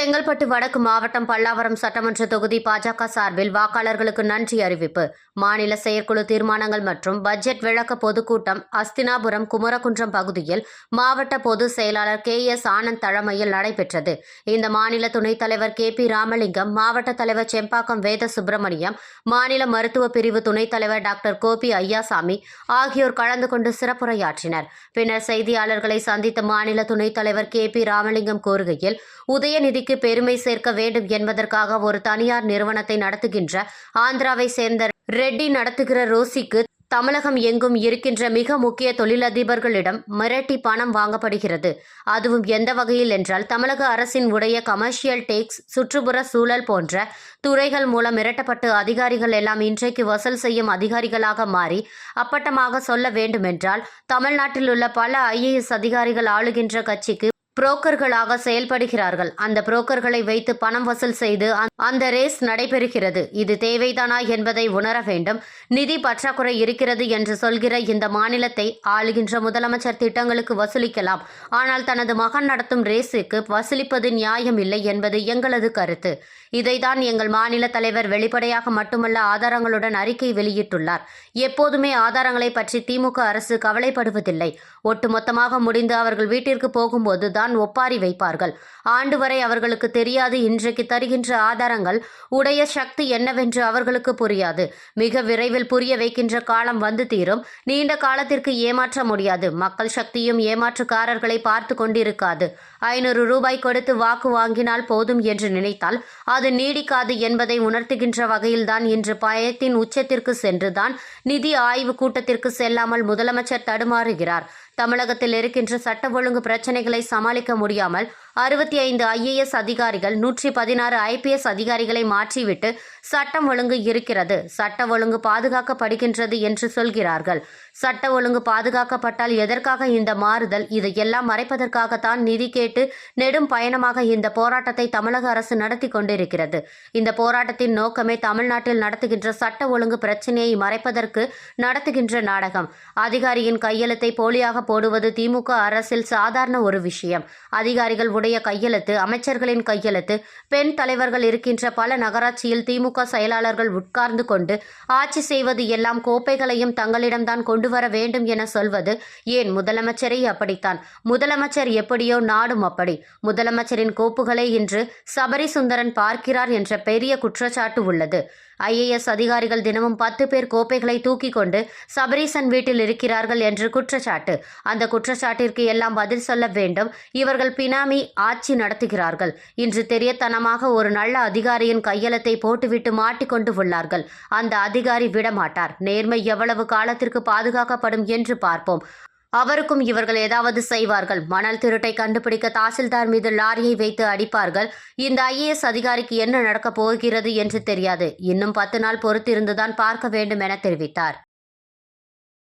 செங்கல்பட்டு வடக்கு மாவட்டம் பல்லாவரம் சட்டமன்ற தொகுதி பாஜக சார்பில் வாக்காளர்களுக்கு நன்றி அறிவிப்பு. மாநில செயற்குழு தீர்மானங்கள் மற்றும் பட்ஜெட் விளக்க பொதுக்கூட்டம் அஸ்தினாபுரம் குமரகுன்றம் பகுதியில் மாவட்ட பொதுச் செயலாளர் கே எஸ் ஆனந்த் தலைமையில் நடைபெற்றது. இந்த மாநில துணைத் தலைவர் கே பி ராமலிங்கம் மாவட்ட தலைவர் செம்பாக்கம் வேத சுப்பிரமணியம் மாநில மருத்துவ பிரிவு துணைத் தலைவர் டாக்டர் கோபி ஐயாசாமி ஆகியோர் கலந்து கொண்டு சிறப்புரையாற்றினர். பின்னர் செய்தியாளர்களை சந்தித்த மாநில துணைத் தலைவர் கே பி ராமலிங்கம் கூறுகையில் உதயநிதிக்கு பெருமை சேர்க்க வேண்டும் என்பதற்காக ஒரு தனியார் நிறுவனத்தை நடத்துகின்ற ஆந்திராவை சேர்ந்த ரெட்டி நடத்துகிற ரோசிக்கு தமிழகம் எங்கும் இருக்கின்ற மிக முக்கிய தொழிலதிபர்களிடம் மிரட்டி பணம் வாங்கப்படுகிறது. அதுவும் எந்த வகையில் என்றால் தமிழக அரசின் உடைய கமர்ஷியல் டேக்ஸ் சுற்றுப்புற சூழல் போன்ற துறைகள் மூலம் மிரட்டப்பட்டு அதிகாரிகள் எல்லாம் இன்றைக்கு வசூல் செய்யும் அதிகாரிகளாக மாறி அப்பட்டமாக சொல்ல வேண்டுமென்றால் தமிழ்நாட்டில் உள்ள பல ஐஏஎஸ் அதிகாரிகள் ஆளுகின்ற கட்சிக்கு புரோக்கர்களாக செயல்படுகிறார்கள். அந்த புரோக்கர்களை வைத்து பணம் வசூல் செய்து அந்த- ரேஸ் நடைபெறுகிறது. இது தேவைதானா என்பதை உணர வேண்டும். நிதி பற்றாக்குறை இருக்கிறது என்று சொல்கிற இந்த மாநிலத்தை ஆளுகின்ற முதலமைச்சர் திட்டங்களுக்கு வசூலிக்கலாம். ஆனால் தனது மகன் நடத்தும் ரேஸுக்கு வசூலிப்பது நியாயம் இல்லை என்பது எங்களது கருத்து. இதைதான் எங்கள் மாநில தலைவர் வெளிப்படையாக மட்டுமல்ல ஆதாரங்களுடன் அறிக்கை வெளியிட்டுள்ளார். எப்போதுமே ஆதாரங்களை பற்றி திமுக அரசு கவலைப்படுவதில்லை. ஒட்டுமொத்தமாக முடிந்து அவர்கள் வீட்டிற்கு போகும்போது தான் ஒப்பாரி வைப்பார்கள். ஆண்டு வரை அவர்களுக்கு தெரியாது இன்றைக்கு தருகின்ற ஆதாரங்கள் உடைய சக்தி என்னவென்று அவர்களுக்கு புரியாது. மிக விரைவில் புரிய வைக்கின்ற காலம் வந்து தீரும். நீண்ட காலத்திற்கு ஏமாற்ற முடியாது. மக்கள் சக்தியும் ஏமாற்றுக்காரர்களை பார்த்து கொண்டிருக்காது. ஐநூறு ரூபாய் கொடுத்து வாக்கு வாங்கினால் போதும் என்று நினைத்தால் அது நீடிக்காது என்பதை உணர்த்துகின்ற வகையில்தான் இன்று பயத்தின் உச்சத்திற்கு சென்றுதான் நிதி ஆய்வு கூட்டத்திற்கு செல்லாமல் முதலமைச்சர் தடுமாறுகிறார். தமிழகத்தில் இருக்கின்ற சட்ட ஒழுங்கு பிரச்சனைகளை சமாளிக்க முடியாமல் அறுபத்தி ஐந்து ஐஏஎஸ் அதிகாரிகள் நூற்றி பதினாறு ஐபிஎஸ் அதிகாரிகளை மாற்றிவிட்டு சட்டம் ஒழுங்கு இருக்கிறது. சட்ட ஒழுங்கு பாதுகாக்கப்படுகின்றது என்று சொல்கிறார்கள். சட்ட ஒழுங்கு பாதுகாக்கப்பட்டால் எதற்காக இந்த மாறுதல்? இதையெல்லாம் மறைப்பதற்காகத்தான் நிதி கேட்டு நெடும் பயணமாக இந்த போராட்டத்தை தமிழக அரசு நடத்தி கொண்டிருக்கிறது. இந்த போராட்டத்தின் நோக்கமே தமிழ்நாட்டில் நடத்துகின்ற சட்ட ஒழுங்கு பிரச்சனையை மறைப்பதற்கு நடத்துகின்ற நாடகம். அதிகாரியின் கையெழுத்தை போலியாக போடுவது திமுக அரசில் சாதாரண ஒரு விஷயம். அதிகாரிகள் உடைய கையெழுத்து அமைச்சர்களின் கையெழுத்து பெண் தலைவர்கள் இருக்கின்ற பல நகராட்சியில் திமுக செயலாளர்கள் உட்கார்ந்து கொண்டு ஆட்சி செய்வது எல்லாம் கோப்பைகளையும் தங்களிடம்தான் கொண்டு வர வேண்டும் என சொல்வது ஏன்? முதலமைச்சரே அப்படித்தான். முதலமைச்சர் எப்படியோ நாடும் அப்படி. முதலமைச்சரின் கோப்புகளை இன்று சபரி சுந்தரன் பார்க்கிறார் என்ற பெரிய குற்றச்சாட்டு உள்ளது. ஐஏஎஸ் அதிகாரிகள் தினமும் பத்து பேர் கோப்பைகளை தூக்கி கொண்டு சபரீசன் வீட்டில் இருக்கிறார்கள் என்று குற்றச்சாட்டு. அந்த குற்றச்சாட்டிற்கு எல்லாம் பதில் சொல்ல வேண்டும். இவர்கள் பினாமி ஆட்சி நடத்துகிறார்கள். இன்று தெரியத்தனமாக ஒரு நல்ல அதிகாரியின் கையெழுத்தை போட்டுவிட்டு மாட்டிக்கொண்டு உள்ளார்கள். அந்த அதிகாரி விடமாட்டார். நேர்மை எவ்வளவு காலத்திற்கு பாதுகாக்கப்படும் என்று பார்ப்போம். அவருக்கும் இவர்கள் ஏதாவது செய்வார்கள். மணல் திருட்டை கண்டுபிடிக்க தாசில்தார் மீது லாரியை வைத்து அடிப்பார்கள். இந்த ஐஏஎஸ் அதிகாரிக்கு என்ன நடக்கப் போகிறது என்று தெரியாது. இன்னும் பத்து நாள் பொறுத்திருந்துதான் பார்க்க வேண்டும் என தெரிவித்தார்.